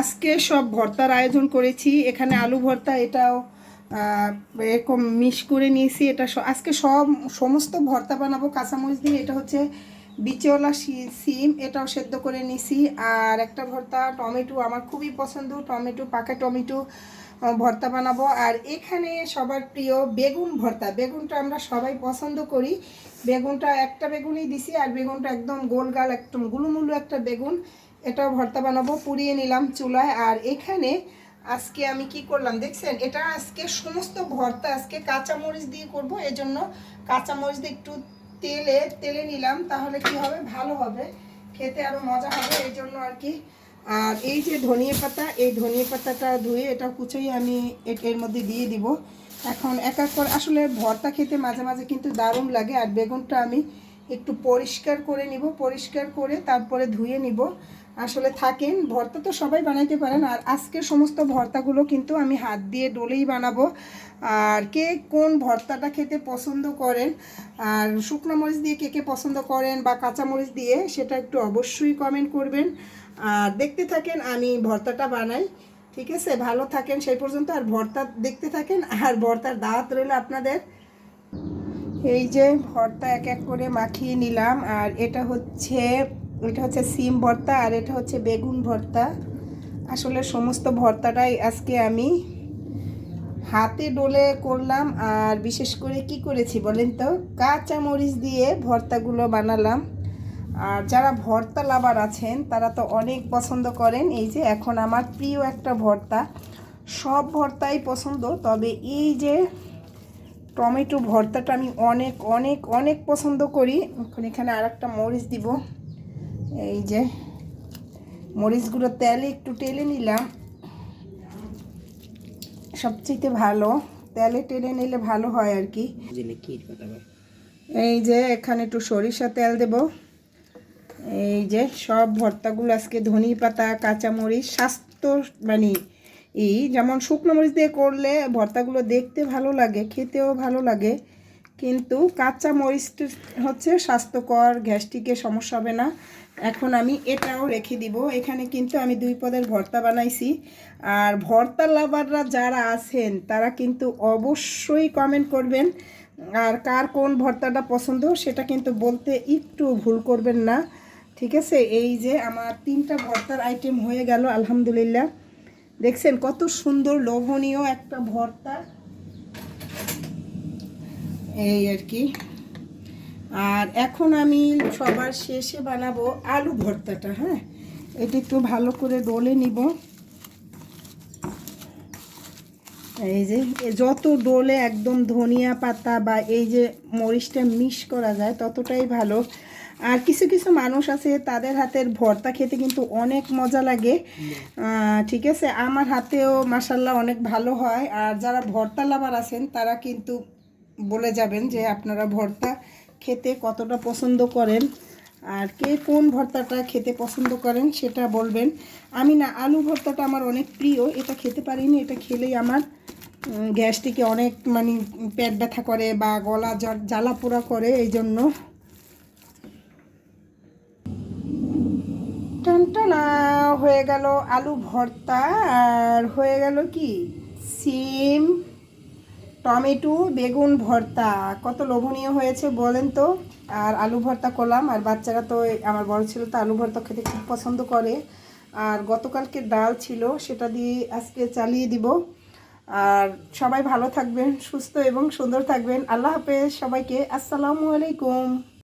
আজকে সব ভর্তার আয়োজন করেছি। এখানে আলু ভর্তা, এটাও এরকম মিশ করে নিয়েছি। এটা আজকে সব, সমস্ত ভর্তা বানাবো, কাঁচামরিচ দিয়ে। এটা হচ্ছে বিচেওয়ালা সিম, এটাও সেদ্ধ করে নিয়েছি আর একটা ভর্তা, টমেটো, আমার খুবই পছন্দ। টমেটো, পাকা টমেটো ভর্তা বানাবো। আর এখানে সবার প্রিয় বেগুন ভর্তা। বেগুনটা আমরা সবাই পছন্দ করি। বেগুনটা একটা বেগুনই দিছি, আর বেগুনটা একদম গোলগাল একদম গুলুমুলু একটা বেগুন। এটাও ভর্তা বানাবো, পুড়িয়ে নিলাম চুলায়। আর এখানে আজকে আমি কি করলাম দেখছেন? এটা আজকে সমস্ত ভর্তা, আজকে কাঁচামরিচ দিয়ে করব। এজন্য কাঁচামরিচ দিয়ে একটু তেলে তেলে নিলাম, তাহলে কি হবে? ভালো হবে। খেতে আরও মজা হবে এই জন্য আর কি। আর এই যে ধনিয়া পাতা, এই ধনিয়া পাতাটা ধুয়ে এটা কুচোই আমি এর মধ্যে দিয়ে দিব। এখন এক এক করে আসলে ভর্তা খেতে মাঝে মাঝে কিন্তু দারুণ লাগে, আর বেগুনটা আমি একটু পরিষ্কার করে নিব, পরিষ্কার করে তারপরে ধুয়ে নিব। আসলে থাকেন। ভর্তা তো সবাই বানাইতে পারেন। আর আজকে সমস্ত ভর্তাগুলো কিন্তু আমি হাত দিয়ে ডলেই বানাবো। আর কে কোন ভর্তাটা খেতে পছন্দ করেন, আর শুকনো মরিচ দিয়ে কে কে পছন্দ করেন বা কাঁচা মরিচ দিয়ে, সেটা একটু অবশ্যই কমেন্ট করবেন। আর দেখতে থাকেন, আমি ভর্তাটা বানাই। ঠিক আছে? ভালো থাকেন, সেই পর্যন্ত। আর ভর্তা দেখতে থাকেন, আর ভর্তার দাওয়াত রইল আপনাদের। এই যে ভর্তা এক এক করে মাখিয়ে নিলাম। আর এটা হচ্ছে এটা হচ্ছে সিম ভর্তা আর এটা হচ্ছে বেগুন ভর্তা। আসলে সমস্ত ভর্তাটাই আজকে আমি হাতে ডোলে করলাম আর বিশেষ করে কি করেছি বলেন তো? কাঁচা মরিচ দিয়ে ভর্তাগুলো বানালাম। আর যারা ভর্তা লাভার আছেন, তারা তো অনেক পছন্দ করেন। এই যে এখন আমার প্রিয় একটা ভর্তা। সব ভর্তাই পছন্দ, তবে এই যে টমেটো ভর্তাটা আমি অনেক অনেক অনেক পছন্দ করি। এখন এখানে আর একটা মরিচ দিব। এই যে মরিচগুলো তেলে একটু টেলে নিলাম। সবচেয়ে ভালো, তেলে টেলে নিলে ভালো হয় আর কি। এই যে, এখানে একটু সরিষা তেল দেব। এই যে, সব ভর্তাগুলো আজকে ধনি পাতা, কাঁচামরিচ, স্বাস্থ্য মানে এই যেমন শুকনো মরিচ দিয়ে করলে ভর্তাগুলো দেখতে ভালো লাগে, খেতেও ভালো লাগে। কিন্তু কাঁচা মরিচটা হচ্ছে স্বাস্থ্যকর গ্যাস্ট্রিকের সমস্যা হবে না। এখন আমি এটাও রেখে দিব। এখানে কিন্তু আমি দুই পদের ভর্তা বানাইছি। আর ভর্তা লাভাররা যারা আছেন, তারা কিন্তু অবশ্যই কমেন্ট করবেন। আর কার কোন ভর্তাটা পছন্দ, সেটা কিন্তু বলতে একটু ভুল করবেন না। ঠিক আছে? এই যে আমার তিনটা ভর্তার আইটেম হয়ে গেল, আলহামদুলিল্লাহ। দেখছেন কত সুন্দর লোভনীয় একটা ভর্তা। এই আর কি। আর এখন আমি সবার শেষে বানাবো আলু ভর্তাটা হ্যাঁ? এটি একটু ভালো করে ডলে নিব। এই যে যত ডোলে একদম ধনিয়া পাতা বা এই যে মরিচটা মিশ করা যায়, ততটাই ভালো। আর কিছু কিছু মানুষ আছে, তাদের হাতের ভর্তা খেতে কিন্তু অনেক মজা লাগে। ঠিক আছে? আমার হাতেও মাসাল্লাহ অনেক ভালো হয়। আর যারা ভর্তা লাভার আছেন, তারা কিন্তু বলে যাবেন যে আপনারা ভর্তা খেতে কতটা পছন্দ করেন আর কে কোন ভর্তাটা খেতে পছন্দ করেন সেটা বলবেন। আমি না, আলু ভর্তাটা আমার অনেক প্রিয়, এটা খেতে পারিনি, এটা খেলেই আমার গ্যাসটিকে অনেক মানে পেট ব্যথা করে বা গলা জ্বালা পোড়া করে এই জন্য টানটানা হয়ে গেল আলু ভর্তা, আর হয়ে গেল কি? সিম টমেটো, বেগুন ভর্তা। কত লোভনীয় হয়েছে বলেন তো? আর আলু ভর্তা করলাম, আর বাচ্চারা তো আমার বড় ছিল তো আলু ভর্তা খেতে খুব পছন্দ করে। আর গতকালকে ডাল ছিল, সেটা দিয়ে আজকে চালিয়ে দিব। আর সবাই ভালো থাকবেন, সুস্থ এবং সুন্দর থাকবেন। আল্লাহ হাফেজ সবাইকে। আসসালামু আলাইকুম।